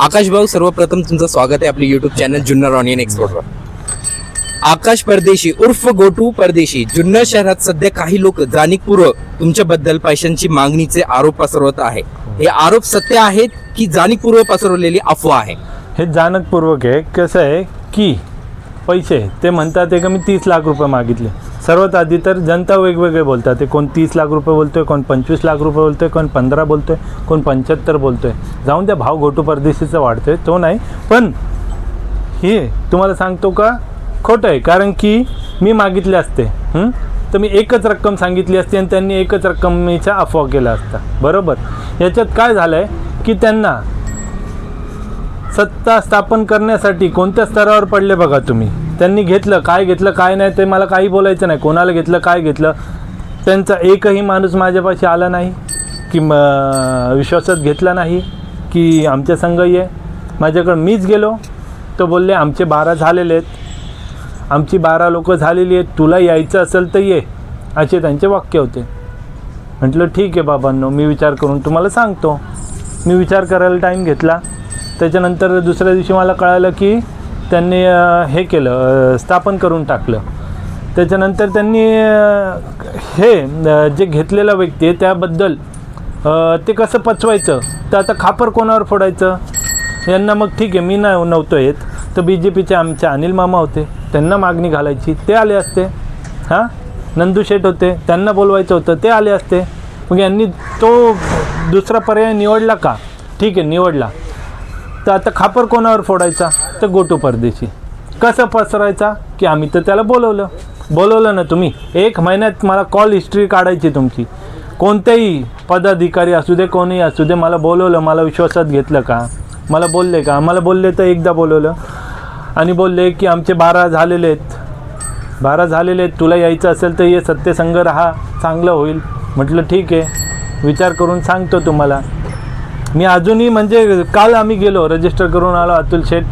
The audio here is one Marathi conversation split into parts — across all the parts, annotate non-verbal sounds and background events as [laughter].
आकाश भाऊ सर्वप्रथम तुमचं स्वागत आहे आपले युट्यूब चॅनल जुन्नर ऑनियन एक्सपोर्टवर आकाश परदेशी उर्फ गोटू परदेशी जुन्नर शहरात सध्या काही लोक जाणीवपूर्वक तुमच्याबद्दल पैशांची मागणीचे आरोप पसरवत आहे. हे आरोप सत्य आहेत की जाणीवपूर्वक पसरवलेली अफवा आहे? हे जाणकपूर्वक आहे. कसं आहे की पैसे ते म्हणतात आहे का मी तीस लाख रुपये मागितले. सर्वात आधी तर जनता वेगवेगळे बोलतात ते कोण तीस लाख रुपये बोलतोय कोण पंचवीस लाख रुपये बोलतोय कोण पंधरा बोलतोय कोण पंच्याहत्तर बोलतोय. जाऊन त्या भाव घोटू परदेशीचा वाढतोय तो नाही. पण हे तुम्हाला सांगतो का खोटं आहे. कारण की मी मागितले असते तर मी एकच रक्कम सांगितली असते आणि त्यांनी एकच रक्कमीचा अफवा केला असता. बरोबर? याच्यात काय झालं आहे की त्यांना सत्ता स्थापन करण्यासाठी कोणत्या स्तरावर पडले बघा तुम्ही? त्यांनी घेतलं काय घेतलं काय नाही ते मला काही बोलायचं नाही. कोणाला घेतलं काय घेतलं? त्यांचा एकही माणूस माझ्यापाशी आला नाही की म विश्वासात घेतला नाही की आमच्या संघ ये माझ्याकडं मीच गेलो तो बोलले आमचे बारा झालेले आहेत. आमची बारा लोकं झालेली आहेत. तुला यायचं असेल तर ये. असे त्यांचे वाक्य होते. म्हटलं ठीक आहे बाबांनो मी विचार करून तुम्हाला सांगतो. मी विचार करायला टाईम घेतला. त्याच्यानंतर दुसऱ्या दिवशी मला कळालं की त्यांनी हे केलं स्थापन करून टाकलं. त्याच्यानंतर त्यांनी हे जे घेतलेला व्यक्ती आहे त्याबद्दल ते कसं पचवायचं? तर आता खापर कोणावर फोडायचं? यांना मग ठीक आहे मी नाही नव्हतो येत. तर बी जे पीचे आमचे अनिल मामा होते. त्यांना मागणी घालायची. ते आले असते. हां? नंदू शेठ होते. त्यांना बोलवायचं होतं. ते आले असते. मग यांनी तो दुसरा पर्याय निवडला का? ठीक आहे निवडला. तर आता खापर कोणावर फोडायचा? तर गोटू परदेशी. कसं पसरायचा? की आम्ही तर त्याला बोलवलं. बोलवलं ना तुम्ही? एक महिन्यात मला कॉल हिस्ट्री काढायची तुमची. कोणत्याही पदाधिकारी असू दे कोणीही असू दे मला बोलवलं मला विश्वासात घेतलं का? मला बोलले का? मला बोलले तर एकदा बोलवलं. आणि बोलले की आमचे बारा झालेले आहेत. बारा झालेले आहेत. तुला यायचं असेल तर ये सत्यसंग राहा. चांगलं होईल. म्हटलं ठीक आहे. विचार करून सांगतो तुम्हाला. मी अजूनही म्हणजे काल आम्ही गेलो रजिस्टर करून आलो अतुल शेठ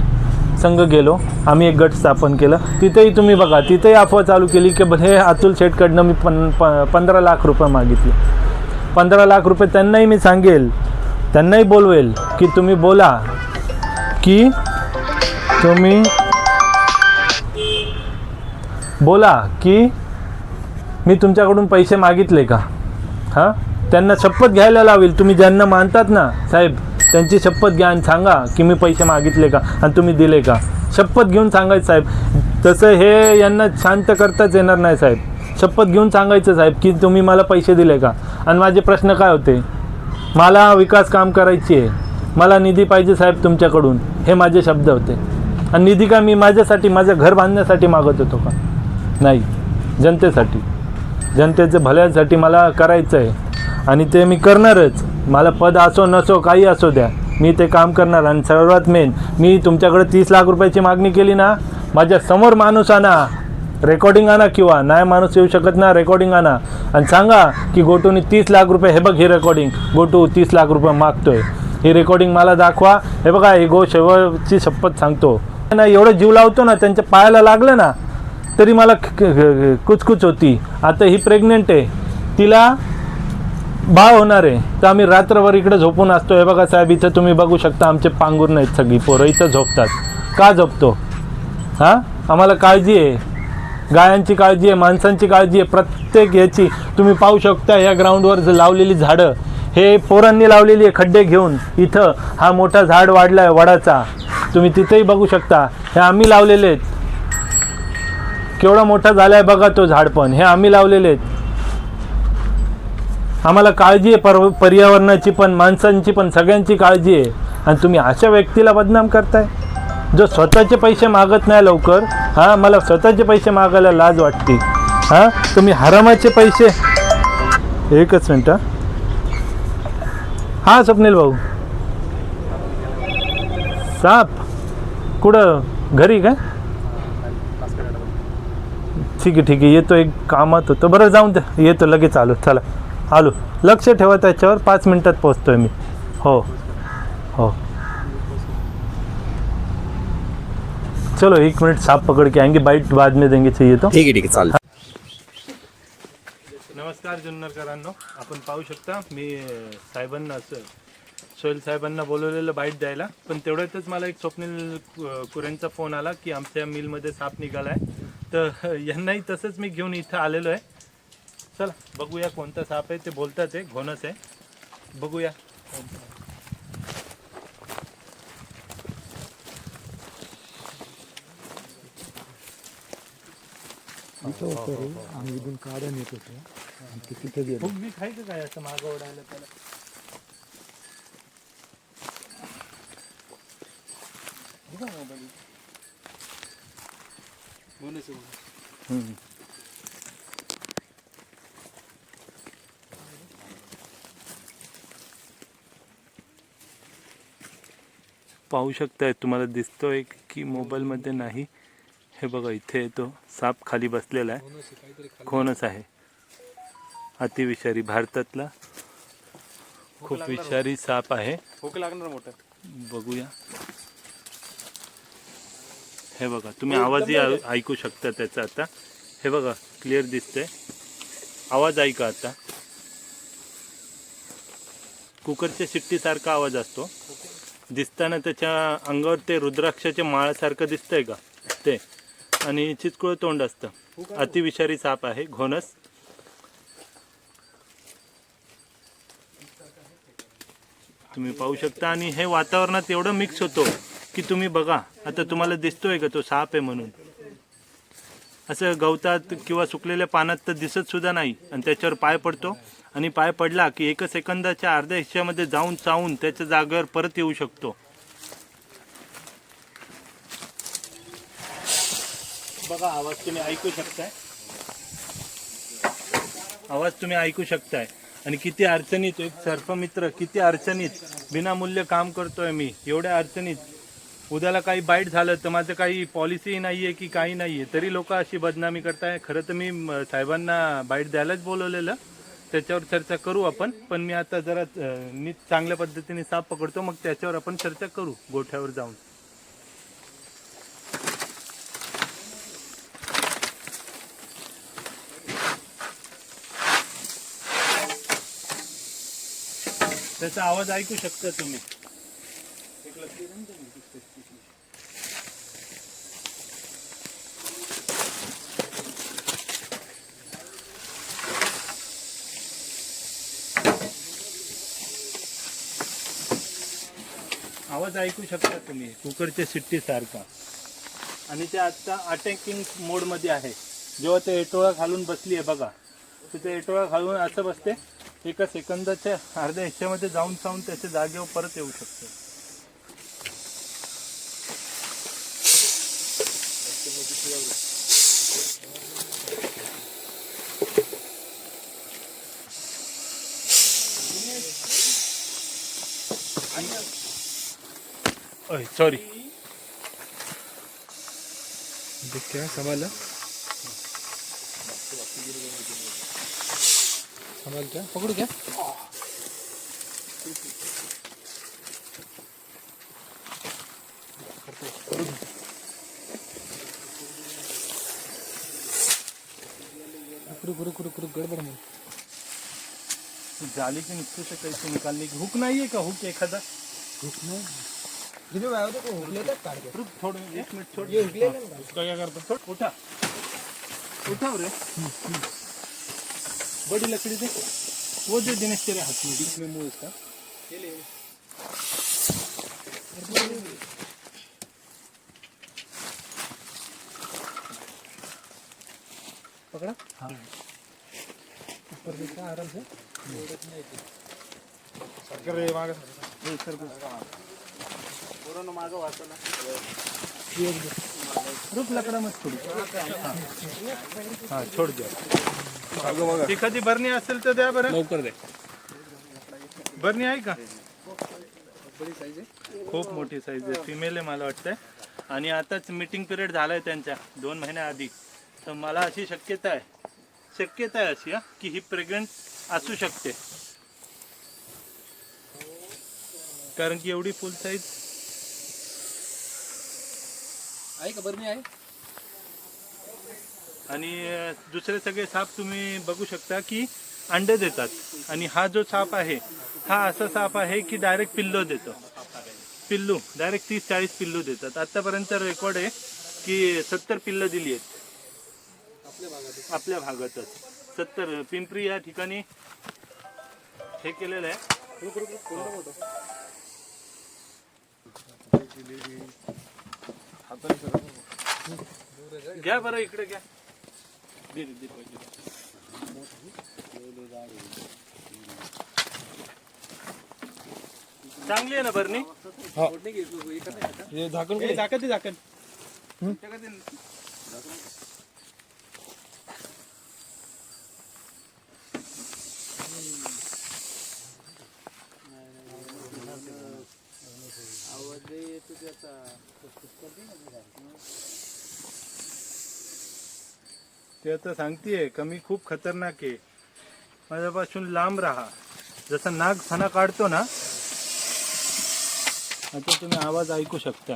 संघ गेलो. आम्ही एक गट स्थापन केलं. तिथेही तुम्ही बघा तिथेही अफवा चालू केली की हे अतुल शेठकडनं मी पन प पंधरा लाख रुपये मागितले. पंधरा लाख रुपये त्यांनाही मी सांगेल त्यांनाही बोलवेल की तुम्ही बोला की तुम्ही बोला की मी तुमच्याकडून पैसे मागितले का? हां? त्यांना शपथ घ्यायला लावेल. तुम्ही ज्यांना मानतात ना साहेब त्यांची शपथ घ्या आणि सांगा की मी पैसे मागितले का आणि तुम्ही दिले का. शपथ घेऊन सांगायचं साहेब. तसं हे यांना शांत करताच येणार नाही साहेब. शपथ घेऊन सांगायचं साहेब की तुम्ही मला पैसे दिले का? आणि माझे प्रश्न काय होते? मला विकास काम करायची आहे. मला निधी पाहिजे साहेब तुमच्याकडून. हे माझे शब्द होते. आणि निधी का मी माझ्यासाठी माझं घर बांधण्यासाठी मागत होतो का? नाही. जनतेसाठी. जनतेचं भल्यासाठी मला करायचं आहे आणि ते मी करणारच. मला पद असो नसो काही असो द्या. मी ते काम करणार आणि सर्वात मेन मी तुमच्याकडे तीस लाख रुपयाची मागणी केली ना माझ्यासमोर माणूस आणा. रेकॉर्डिंग आणा किंवा नाही माणूस येऊ शकत ना रेकॉर्डिंग आणा. आणि सांगा की गोटूने तीस लाख रुपये हे बघ ही रेकॉर्डिंग गोटू तीस लाख रुपये मागतोय. ही रेकॉर्डिंग मला दाखवा. हे बघा हे गो शेवटची शपथ सांगतो. ना एवढं जीव लावतो ना त्यांच्या पायाला लागलं ना तरी मला कुचकुच होती. आता ही प्रेग्नेंट आहे. तिला बाळ होणार आहे. तर आम्ही रात्रभर इकडे झोपून असतो. हे बघा साहेब इथं तुम्ही बघू शकता आमचे पांगूर नाहीत सगळी पोरं इथं झोपतात. का झोपतो? हां? आम्हाला काळजी आहे. गायांची काळजी आहे माणसांची काळजी आहे. प्रत्येक याची तुम्ही पाहू शकता या ग्राउंडवर लावलेली झाडं हे पोरांनी लावलेली आहे खड्डे घेऊन. इथं हा मोठा झाड वाढला आहे वडाचा. तुम्ही तिथेही बघू शकता. हे आम्ही लावलेले आहेत. केवढा मोठा झाला आहे बघा तो झाड पण. हे आम्ही लावलेले आहेत. आम्हाला काळजी आहे पर पर्यावरणाची पण माणसांची पण सगळ्यांची काळजी आहे. आणि तुम्ही अशा व्यक्तीला बदनाम करताय? जो स्वतःचे पैसे मागत नाही लवकर हां मला स्वतःचे पैसे मागायला लाज वाटते. हां तुम्ही हरामाचे पैसे एकच मिनटं हां. स्वप्नील भाऊ. साप. कुठं? घरी काय ठीक आहे ठीक आहे. येतो एक कामात होतो. बरं जाऊन द्या येतो लगेच आलो. चला. आलो. लक्ष ठेवा त्याच्यावर पाच मिनिटात पोचतोय मी. हो. हो. चलो एक मिनट सांप पकड़ के आएंगे बाइट बाद में देंगे चाहिए तो. ठीक आहे ठीक आहे चालेल. नमस्कार जुन्नरकरांनो. आपण पाहू शकता मी साहेबांना असं सोहेल साहेबांना बोलवलेलं बाईट द्यायला. पण तेवढ्यातच मला एक स्वप्नील कुरेंचा फोन आला की आमच्या मिलमध्ये साप निघाला आहे तर यांनाही तसंच मी घेऊन इथं आलेलो आहे. चला बघूया कोणता साप आहे ते बोलतात आहे घोणस आहे. बघूया. इथं होतं रे आम्ही इथून काढून येत होतो. आणि ते तिथे गेलो. खूप मी खायचं काय असं मागं ओढायला त्याला? हम्म. पाहू शकताय तुम्हाला दिसतोय की मोबाईलमध्ये नाही. हे बघा इथे येतो साप खाली बसलेला आहे. खोनच आहे? अतिविषारी भारतातला खूप विषारी साप आहे. लागणार मोठं. बघूया. हे बघा तुम्ही आवाजही ऐकू शकता त्याचा आता. हे बघा क्लिअर दिसतंय. आवाज ऐका आता. कुकरच्या शिट्टीसारखा आवाज असतो. दिसताना त्याच्या अंगावर ते रुद्राक्षाच्या माळासारखं दिसतंय का? ते. आणि चिचकुळ तोंड असतं. अतिविषारी साप आहे घोणस. तुम्ही पाहू शकता आणि हे वातावरणात एवढं मिक्स होतो की तुम्ही बघा आता तुम्हाला दिसतोय का तो साप आहे म्हणून? असं गवतात किंवा सुकलेल्या पानात तर दिसत सुद्धा नाही आणि त्याच्यावर पाय पडतो. आणि पाय पडला की एका सेकंदाच्या अर्ध्या हिश्श्यामध्ये जाऊन चावून त्याच्या जागेवर परत येऊ शकतो. बघा आवाज तुम्ही ऐकू शकताय? आवाज तुम्ही ऐकू शकताय. आणि किती अडचणीत एक सर्पमित्र किती अडचणीत विनामूल्य काम करतोय मी एवढ्या अडचणीत. उद्याला काही बाईट झालं तर माझं काही पॉलिसी नाही आहे की काही नाही आहे तरी लोक अशी बदनामी करताय. खरं तर मी साहेबांना बाईट द्यायलाच बोलवलेलं. त्याच्यावर चर्चा करू आपण. पण मी आता जरा मी नीट चांगल्या पद्धतीने साप पकडतो. मग त्याच्यावर आपण चर्चा करू गोठ्यावर जाऊन. त्याचा आवाज ऐकू शकता तुम्ही. आवाज ऐकू शकता तुम्ही कुकरच्या शिट्टी सारखा. आणि ते आता अटॅकिंग मोडमध्ये आहे. जेव्हा ते एटोळा घालून बसली आहे बघा. तर ते एटोळा घालून असं बसते. एका सेकंदाच्या अर्ध्या हिश्श्यामध्ये जाऊन जाऊन त्याच्या जागेवर परत येऊ शकते. आणि सॉरी देख क्या संभाला संभाल क्या? पकड़ू क्या? रुक रुक रुक रुक गड़बड़ में। जाली के नीचे से कैसे निकालने की हुक नहीं है का हुक एखादा रुकना जिन्हें आया तो हुकले तक काट के रुक थोड़े एक मिनट छोड़। ये हुकले ना? उसका क्या करता छोड़ उठा। उठाओ रे बड़ी लकड़ी दे वो दे दिनेश तेरे हाथ में बीच में मुँह इसका। ये ले। पकड़ा? हाँ। ऊपर देखा आराम से। हे सर ये एक दो रुक लकडा मत थोडी हा छोड द्या एखादी बरणी असेल तर द्या बरं. लवकर दे. बरणी आहे का? खूप मोठी साईज आहे. फिमेल आहे मला वाटतंय. आणि आताच मीटिंग पिरियड झालाय त्यांच्या दोन महिन्याआधी तर मला अशी शक्यता आहे. शक्यता आहे अशी हा की ही प्रेग्नंट असू शकते. कारण की एवढी फुल साईज आहे का? बरं आहे. आणि दुसरे सगळे साप तुम्ही बघू शकता की अंडे देतात. आणि हा जो साप आहे हा असा साप आहे की डायरेक्ट पिल्लो देतो. पिल्लू डायरेक्ट तीस चाळीस पिल्लू देतात. आतापर्यंत रेकॉर्ड आहे की सत्तर पिल्लं दिली आहेत. आपल्या भागातच. सत्तर पिंपरी या ठिकाणी हे केलेलं आहे. घ्या बरं इकडे घ्या. दे, दे. चांगली आहे ना बरणी? झाकण झाकण झाकण. ते आता सांगतेय कमी खूप खतरनाक आहे. माझ्यापासून लांब राहा. जसा नाग फणा काढतो ना आता तुम्ही आवाज़ ऐकू शकता.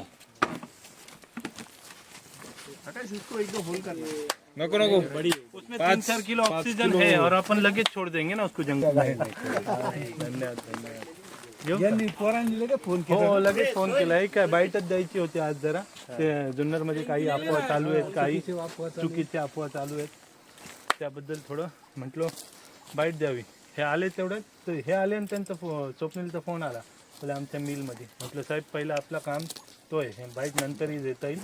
नको नको. उसमें तीन चार किलो ऑक्सीजन है और अपन लगेच छोड़ देंगे ना उसको जंगल में. [laughs] धन्यवाद. हो लगेच फोन केलाय काय बाईटच द्यायची होती आज जरा. ते जुन्नरमध्ये काही अफवा चालू आहेत काही चुकीच्या अफवा चालू आहेत. त्याबद्दल थोडं म्हटलो बाईट द्यावी. हे आले तेवढ्यात तर हे आले आणि त्यांचा फो स्वप्नीलचा फोन आला. बोले आमच्या मिलमध्ये. म्हटलं साहेब पहिलं आपलं काम तो आहे हे बाईट नंतरही देता येईल.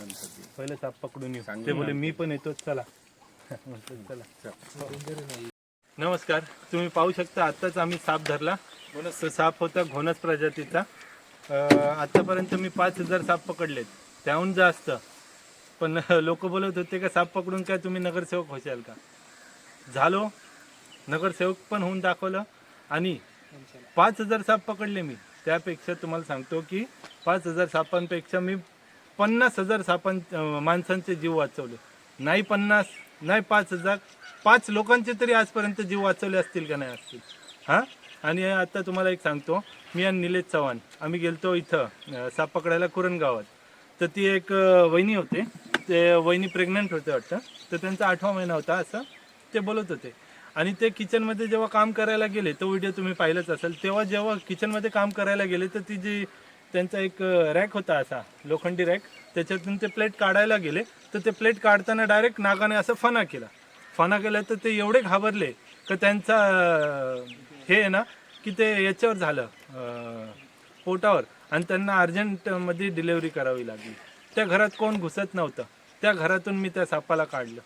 पहिलं साप पकडून येऊ. ते बोले मी पण येतो. चला. [laughs] म्हटलं चला. नमस्कार. तुम्ही पाहू शकता आत्ताच आम्ही साप धरला. तो साप होता घोणस प्रजातीचा. आतापर्यंत मी पाच हजार साप पकडलेत. त्याहून जास्त. पण [laughs] लोक बोलत होते का साप पकडून काय तुम्ही नगरसेवक होशाल का? झालो. नगरसेवक पण होऊन दाखवलं. आणि पाच हजार साप पकडले मी. त्यापेक्षा तुम्हाला सांगतो की पाच हजार सापांपेक्षा मी पन्नास हजार सापां माणसांचे जीव वाचवले. नाही पन्नास नाही पाच हजार. पाच लोकांचे तरी आजपर्यंत जीव वाचवले असतील का नाही असतील? हां? आणि आता तुम्हाला एक सांगतो. मी आणि निलेश चव्हाण आम्ही गेलतो इथं साप पकडायला कुरण गावात तर ती एक वहिनी होते. ते वहिनी प्रेग्नंट होते वाटतं. तर त्यांचा आठवा महिना होता असं ते बोलत होते. आणि ते किचनमध्ये जेव्हा काम करायला गेले तो व्हिडिओ तुम्ही पाहिलंच असेल तेव्हा जेव्हा किचनमध्ये काम करायला गेले तर ती जी त्यांचा एक रॅक होता असा लोखंडी रॅक त्याच्यातून ते प्लेट काढायला गेले. तर ते प्लेट काढताना डायरेक्ट नागाने असं फना केला. फना केला तर ते एवढे घाबरले का त्यांचा हे आहे ना की ते याच्यावर झालं पोटावर. आणि त्यांना अर्जंटमध्ये डिलेवरी करावी लागली. त्या घरात कोण घुसत नव्हतं. त्या घरातून मी त्या सापाला काढलं.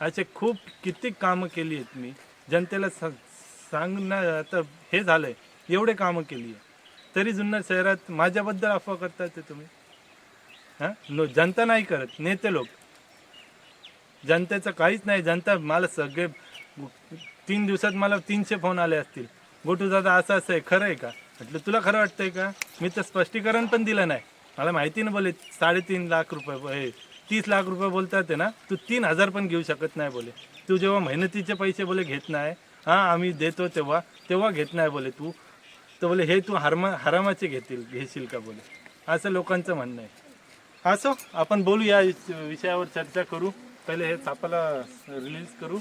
असे खूप किती कामं केली आहेत मी. जनतेला सा सांगणं आता हे झालं आहे एवढे कामं केली आहे तरी जुन्नर शहरात माझ्याबद्दल अफवा करतात ते तुम्ही? हां? नो जनता नाही करत. नेते लोक. जनतेचं काहीच नाही. जनता मला सगळे तीन दिवसात मला तीनशे फोन आले असतील. गोटू दादा असं असं आहे खरं आहे का? म्हटलं तुला खरं वाटतंय का? मी तर स्पष्टीकरण पण दिलं नाही. मला माहिती ना बोले साडेतीन लाख रुपये हे तीस लाख रुपये बोलतात आहे ना तू तीन हजार पण घेऊ शकत नाही बोले. तू जेव्हा मेहनतीचे पैसे बोले घेत नाही. हां आम्ही देतो तेव्हा तेव्हा घेत नाही बोले तू. तर बोले हे तू हरमा हरामाचे घेतील घेशील का बोले? असं लोकांचं म्हणणं आहे. असो आपण बोलू या विषयावर चर्चा करू. पहिले हे सापाला रिलीज करू.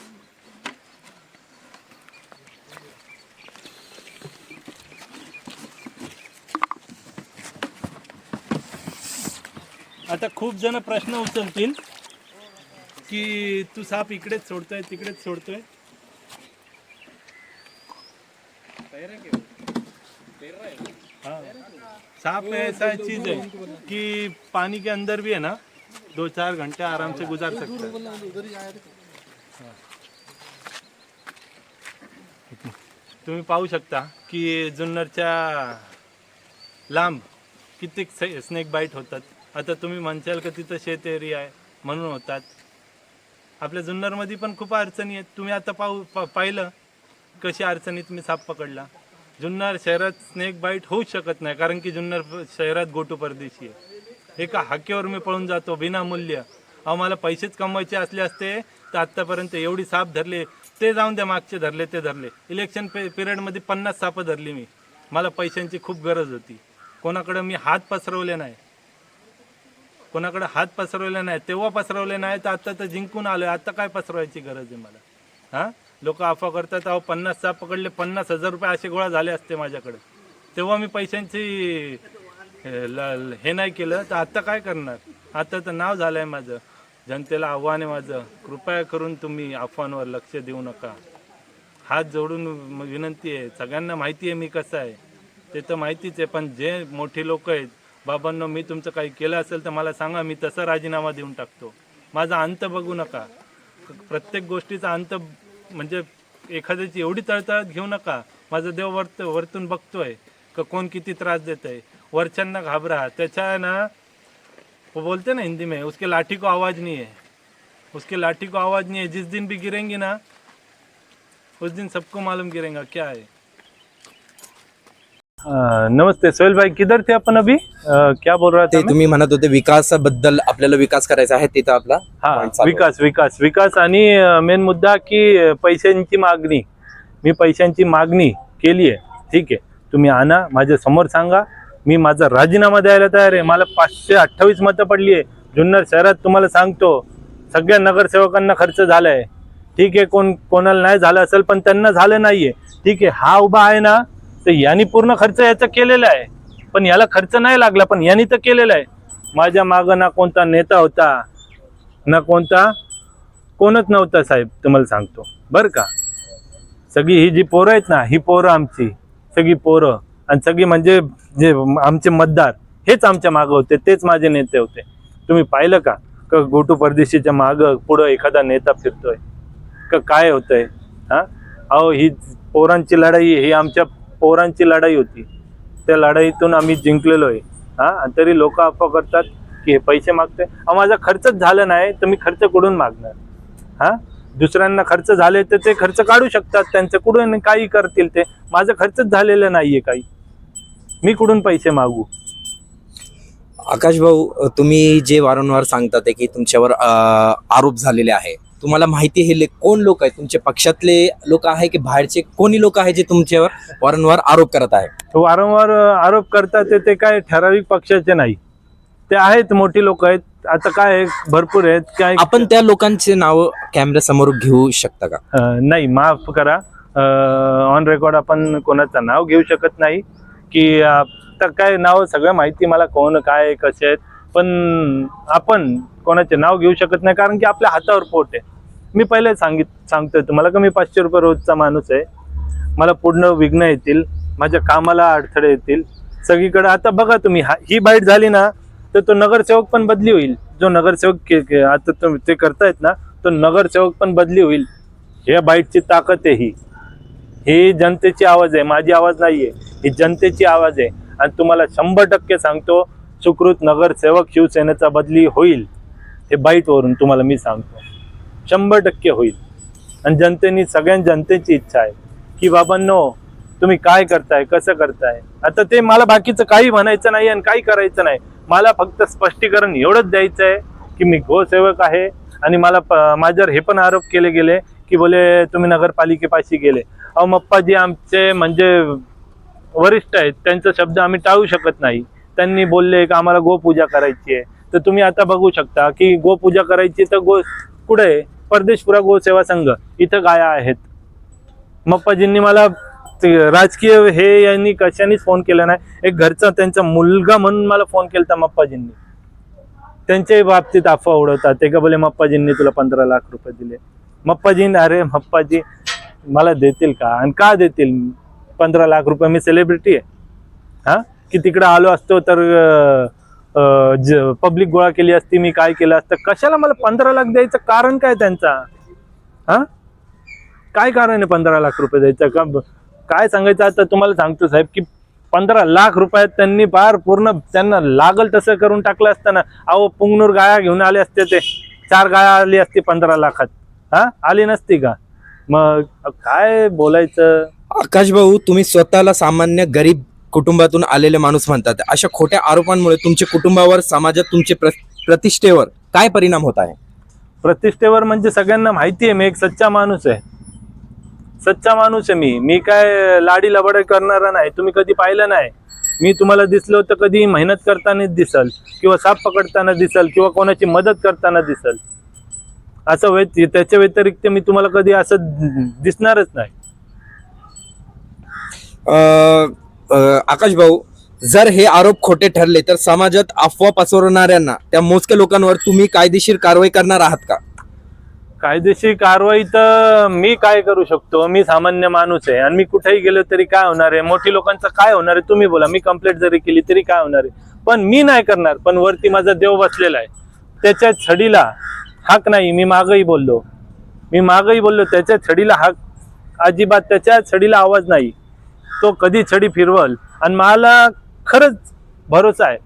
आता खूप जण प्रश्न उचलतील की तू साप इकडेच सोडतोय तिकडेच सोडतोय? हाँ. सांप ऐसा चीज है कि पानी के अंदर भी है ना दो चार घंटे आराम से गुजार सकते तुम्ही पाहू शकता की जुन्नरच्या लांब कित्येक स्नेक बाईट होतात. आता तुम्ही म्हणशाल का तिथं शेत एरिया आहे म्हणून होतात. आपल्या जुन्नरमध्ये पण खूप अडचणी आहेत. तुम्ही आता पाहू पा- पाहिलं कशी अडचणीत मी साप पकडला. जुन्नर शहरात स्नेक बाईट होऊच शकत नाही कारण की जुन्नर शहरात गोटू परदेशी आहे. एका हाकेवर मी पळून जातो विनामूल्य. अहो मला पैसेच कमवायचे असले असते तर आत्तापर्यंत एवढी साप धरले ते जाऊन द्या मागचे धरले ते धरले. इलेक्शन पे पिरियडमध्ये पन्नास सापं धरली मी. मला पैशांची खूप गरज होती. कोणाकडं मी हात पसरवले नाही. कोणाकडे हात पसरवले नाही तेव्हा पसरवले नाही तर आता तर जिंकून आलोय. आता काय पसरवायची गरज आहे मला? हां? लोक अफवा करतात अहो पन्नास साप पकडले पन्नास हजार रुपये असे गोळा झाले असते माझ्याकडे. तेव्हा मी पैशांची हे ल- हे नाही केलं तर आता काय करणार? आता तर नाव झालं आहे माझं. जनतेला आव्हान आहे माझं. कृपया करून तुम्ही अफवांवर लक्ष देऊ नका. हात जोडून विनंती आहे. सगळ्यांना माहिती आहे मी कसं आहे. ते तर माहितीच आहे पण जे मोठे लोक आहेत बाबांनो मी तुमचं काही केलं असेल तर मला सांगा मी तसा राजीनामा देऊन टाकतो. माझा अंत बघू नका. प्रत्येक गोष्टीचा अंत म्हणजे एखाद्याची एवढी तळतळत घेऊ नका. माझा देव वर्त वरतून बघतोय का कोण किती त्रास देत आहे वरच्यांना घाबरा. त्याच्या ना वो बोलते ना हिंदी में उसके लाठी को आवाज़ नहीं है. उसके लाठी को आवाज़ नहीं है. जिस दिन भी गिरेंगी ना उस दिन सबको मालूम गिरेगा क्या है. नमस्ते सोहेल भाई किधर थे अपन अभी? अ, क्या बोल रहा ते तुम्ही? म्हणत होते विकासाबद्दल आपल्याला विकास करायचा आहे तिथं आपला हा आहे. विकास विकास विकास आणि मेन मुद्दा की पैशांची मागणी. मी पैशांची मागणी केली आहे. ठीक आहे. तुम्ही आणा माझ्यासमोर सांगा. मी माझा राजीनामा द्यायला तयार आहे. मला पाचशे अठ्ठावीस मतं पडली आहे. जुन्नर शहरात तुम्हाला सांगतो सगळ्या नगरसेवकांना खर्च झालाय. ठीक आहे कोण कोणाला नाही झालं असेल पण त्यांना झालं नाहीये. ठीक आहे हा उभा आहे ना तर यांनी पूर्ण खर्च याचा केलेला आहे. पण याला खर्च नाही लागला पण यांनी तर केलेला आहे. माझ्या मागं ना कोणता नेता होता ना कोणता कोणच नव्हता साहेब तुम्हाला सांगतो. बरं का? सगळी ही जी पोरं आहेत ना ही पोरं आमची सगळी पोरं आणि सगळी म्हणजे जे आमचे मतदार हेच आमच्या मागं होते तेच माझे नेते होते. तुम्ही पाहिलं का? का गोटू परदेशीच्या मागं पुढं एखादा नेता फिरतोय? का काय होतंय? हा? अहो ही पोरांची लढाई ही आमच्या पोरांची लढाई होती. त्या लढाईतून आम्ही जिंकलेलो आहे. हा? तरी लोक अफवा करतात की हे पैसे मागते माझा खर्चच झाला नाही तर मी खर्च कुठून मागणार? हा? दुसऱ्यांना खर्च झाले तर ते खर्च काढू शकतात. त्यांचं कुठून काही करतील ते? माझं खर्चच झालेलं नाहीये काही. मी कुठून पैसे मागू? आकाश भाऊ तुम्ही जे वारंवार सांगतात आहे की तुमच्यावर आरोप झालेले आहे. तुम्हाला माहिती आहे हे ले- कोण लोक आहेत? तुमच्या पक्षातले लोक आहे की बाहेरचे? कोणी लोक आहे जे तुमच्यावर वारंवार आरोप करत आहे? वारंवार आरोप करतात ते- ते काय ठराविक पक्षाचे नाही. ते आहेत मोठी लोक आहेत. आता काय आहे, भरपूर आहेत. काय आपण त्या लोकांचे नाव कॅमेरा समोर घेऊ शकता का? नाही माफ करा. ऑन रेकॉर्ड आपण कोणाचं नाव घेऊ शकत नाही. की आता काय नाव सगळं माहिती मला कोण काय कसे आहेत. पण आपण कोणाचे नाव घेऊ शकत नाही कारण की आपल्या हातावर पोट आहे. मी पहिले सांगित सांगतोय तुम्हाला का मी पाचशे रुपये रोजचा माणूस आहे. मला पूर्ण विघ्न येतील माझ्या कामाला अडथळे येतील. सगळीकडे आता बघा तुम्ही हा- ही बाईट झाली ना तर तो नगरसेवक पण बदली होईल. जो नगरसेवक के- आता तुम्ही ते करतायत ना तो नगरसेवक पण बदली होईल. या बाईटची ताकद आहे ही. ही जनतेची आवाज आहे माझी आवाज नाहीये. ही जनतेची आवाज आहे. आणि तुम्हाला शंभर टक्के सांगतो सुकृत नगरसेवक शिवसेनेचा बदली होईल. हे बाईटवरून तुम्हाला मी सांगतो. शंभर टक्के होईल. आणि जनतेनी सगळ्या जनतेची इच्छा आहे की बाबांनो तुम्ही काय करताय? कसं करताय? आता ते मला बाकीचं काही म्हणायचं नाही आणि काही करायचं नाही. मला फक्त स्पष्टीकरण एवढंच द्यायचं आहे की मी गोसेवक आहे आणि मला प- माझ्यावर हे पण आरोप केले गेले की बोले तुम्ही नगरपालिकेपाशी गेले. अहो मप्पाजी आमचे म्हणजे वरिष्ठ आहेत. त्यांचा शब्द आम्ही टाळू शकत नाही. त्यांनी बोलले की आम्हाला गोपूजा करायची आहे. तर तुम्ही आता बघू शकता की गोपूजा करायची तर गो कुठे? आहे परदेशपुरा गोसेवा संघ इथं गाया आहेत. मप्पाजींनी मला राजकीय हे यांनी कशानेच फोन केला नाही. एक घरचा त्यांचा मुलगा म्हणून मला फोन केला मप्पाजींनी. त्यांच्याही बाबतीत अफवा उडवतात ते का बोले मप्पाजींनी तुला पंधरा लाख रुपये दिले. मप्पाजी अरे मप्पाजी मला देतील का? आणि का देतील? पंधरा लाख रुपये मी सेलिब्रिटी आहे. हा? की तिकडे आलो असतो तर पब्लिक गोळा केली असती मी काय केलं असतं? कशाला मला पंधरा लाख द्यायचं? कारण काय त्यांचा? हा? काय कारण आहे पंधरा लाख रुपये द्यायचं? का काय सांगायचं? आता तुम्हाला सांगतो साहेब की पंधरा लाख रुपयात त्यांनी पार पूर्ण त्यांना लागल तसं करून टाकलं असतं ना अहो पुंगनूर गाया घेऊन आले असते ते. चार गाया आली असती पंधरा लाखात. हा? आली नसती का? मग काय बोलायचं? आकाश भाऊ तुम्ही स्वतःला सामान्य गरीब कुटुंबातून आलेले माणूस म्हणतात. अशा खोट्या आरोपांमुळे तुमच्या कुटुंबावर समाजात तुमच्या प्र- प्रतिष्ठेवर काय परिणाम होत आहे? प्रतिष्ठेवर म्हणजे सगळ्यांना माहिती आहे मी एक सच्चा माणूस आहे. सच्चा माणूस आहे मी. मी काय लाडी लबाड करणारा नाही. तुम्ही कधी पाहिलं नाही. मी तुम्हाला दिसलो तर कधी मेहनत करतानाच दिसल किंवा साप पकडताना दिसल किंवा कोणाची मदत करताना दिसल. असं व्यत त्याच्या व्यतिरिक्त मी तुम्हाला कधी असं दिसणारच नाही. आकाश भाऊ जर हे आरोप खोटे ठरले तर समाजात अफवा पसरवणाऱ्यांना त्या मोजक्या लोकांवर तुम्ही कायदेशीर कारवाई करणार आहात का? कायदेशीर कारवाई तर मी काय करू शकतो? मी सामान्य माणूस आहे आणि मी कुठेही गेलो तरी काय होणार आहे? मोठी लोकांचं काय होणार आहे? तुम्ही बोला. मी कंप्लेंट जरी केली तरी काय होणार आहे? पण मी नाही करणार. पण वरती माझा देव बसलेला आहे. त्याच्या छडीला हाक नाही. मी मागही बोललो. मी मागही बोललो. त्याच्या छडीला हाक अजिबात त्याच्या छडीला आवाज नाही. तो कधी छडी फिरवल आणि मला खरंच भरोसा आहे.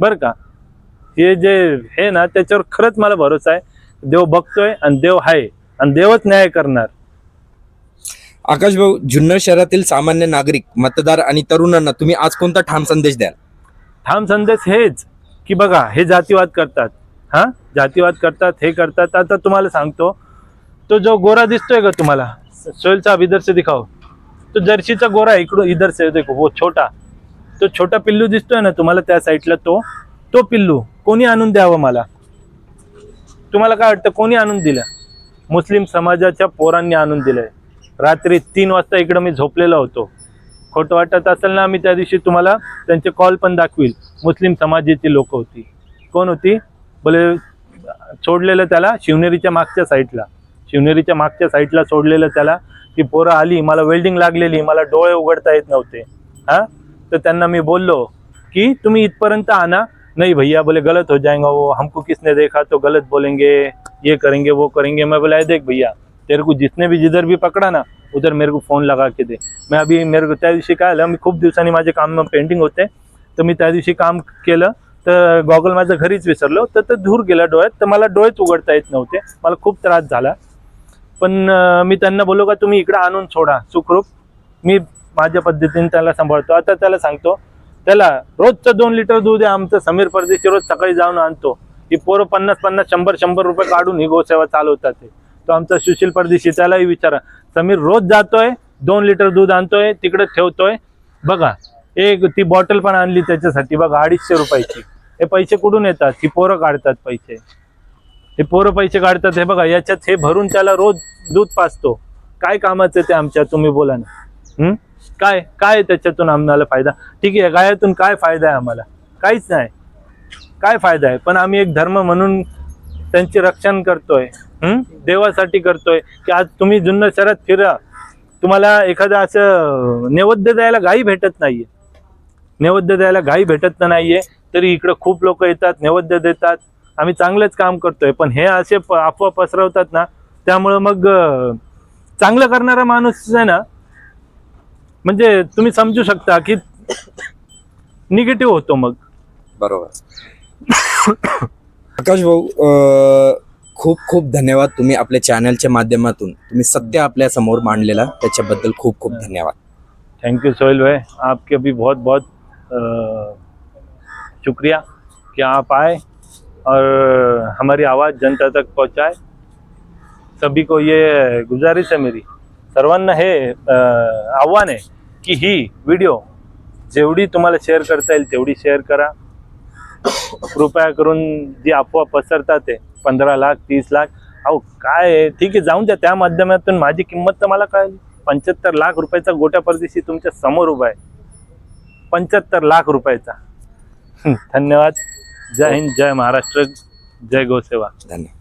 बरं का? हे जे हे ना त्याच्यावर खरंच मला भरोसा आहे. देव बघतोय आणि देव आहे आणि देवच न्याय करणार. आकाश भाऊ जुन्नर शहरातील सामान्य नागरिक मतदार आणि तरुणांना तुम्ही आज कोणता ठाम संदेश द्याल? ठाम संदेश हेच की बघा हे जातीवाद करतात. हा? जातीवाद करतात हे करतात. आता तुम्हाला सांगतो तो जो गोरा दिसतोय का तुम्हाला सोहेल साहब इधर से दिखाओ तो जर्सीचा गोरा इकडून इधर से देखो वो छोटा. तो छोटा पिल्लू दिसतोय ना तुम्हाला त्या साईडला तो? तो पिल्लू कोणी आणून द्यावं मला? तुम्हाला काय वाटतं कोणी आणून दिलं? मुस्लिम समाजाच्या पोरांनी आणून दिलंय. रात्री तीन वाजता इकडं मी झोपलेला होतो. खोटं वाटत असेल ना मी त्या दिवशी तुम्हाला त्यांचे कॉल पण दाखवील. मुस्लिम समाजाची लोक होती. कोण होती? बोले सोडलेलं त्याला शिवनेरीच्या मागच्या साईडला. शिवनेरीच्या मागच्या साईडला सोडलेलं त्याला. ती पोरं आली मला वेल्डिंग लागलेली मला डोळे उघडता येत नव्हते. हा? तर त्यांना मी बोललो की तुम्ही इथपर्यंत आना नहीं भैया बोले गलत हो जाएगा वो. हमको किसने देखा? तो गलत बोलेंगे. ये करेंगे वो करेंगे. मैं बोला देख भैया तेरे को जिसने भी जिधर भी पकड़ा ना उधर मेरे को फोन लगा के दे. मैं अभी मेरे को त्या दिवशी काय आलं मी खूप दिवसांनी माझे काम पेंटिंग होते. तर मी त्या दिवशी काम केलं तर गॉगल माझं घरीच विसरलो. तर धूर गेला डोळ्यात. तर मला डोळेच उघडता येत नव्हते. मला खूप त्रास झाला. पण मी त्यांना बोललो का तुम्ही इकडं आणून सोडा सुखरूप. मी माझ्या पद्धतीने त्याला सांभाळतो. आता त्याला सांगतो त्याला रोजचं दोन लिटर दूध आहे आमचं समीर परदेशी रोज सकाळी जाऊन आणतो. ही पोरं पन्नास पन्नास शंभर शंभर रुपये काढून ही गोसेवा चालवतात ते तो आमचा सुशील परदेशी त्यालाही विचारा. समीर रोज जातोय दोन लिटर दूध आणतोय तिकडे ठेवतोय. बघा एक ती बॉटल पण आणली त्याच्यासाठी बघा अडीचशे रुपयाची. हे पैसे कुठून येतात? ही पोरं काढतात पैसे. हे पोरं पैसे काढतात हे बघा याच्यात हे भरून त्याला रोज दूध पाजतो. काय कामाचं ते आमच्या तुम्ही बोला ना. काय काय त्याच्यातून आम्हाला फायदा? ठीक आहे गायातून काय फायदा आहे आम्हाला? काहीच नाही. काय फायदा आहे? पण आम्ही एक धर्म म्हणून त्यांचे रक्षण करतोय. देवासाठी करतोय. की आज तुम्ही जुन्नर शहरात फिरा. तुम्हाला एखादं असं नैवेद्य द्यायला गाई भेटत नाहीये. नैवेद्य द्यायला गाई भेटत नाहीये. तरी इकडं खूप लोक येतात नैवेद्य देतात. आम्ही चांगलंच काम करतोय पण हे असे अफवा पसरवतात ना त्यामुळं मग चांगलं करणारा माणूस आहे ना म्हणजे तुम्ही समजू शकता की निगेटिव्ह होतो मग. बरोबर. आकाश भाऊ खूप खूप धन्यवाद तुम्ही आपल्या चॅनलच्या माध्यमातून. तुम्ही सत्य आपल्यासमोर मांडलेला त्याच्याबद्दल खूप खूप धन्यवाद. थैंक यू सोहेल भाई. आपके भी बहुत बहुत शुक्रिया कि आप आए। और हमारी आवाज़ जनता तक पहुंचाए। सभी को ये गुजारिश है मेरी। सर्वांना हे आव्हान आहे की ही व्हिडिओ जेवढी तुम्हाला शेअर करता येईल तेवढी शेअर करा. कृपया करून जी अफवा पसरतात ते पंधरा लाख तीस लाख. अहो काय आहे? ठीक आहे जाऊन द्या. त्या माध्यमातून माझी किंमत तर मला काय पंच्याहत्तर लाख रुपयाचा गोट्या परदेशी तुमच्यासमोर उभा आहे. पंच्याहत्तर लाख रुपयाचा. धन्यवाद. जय हिंद जय महाराष्ट्र जय गोसेवा. धन्यवाद.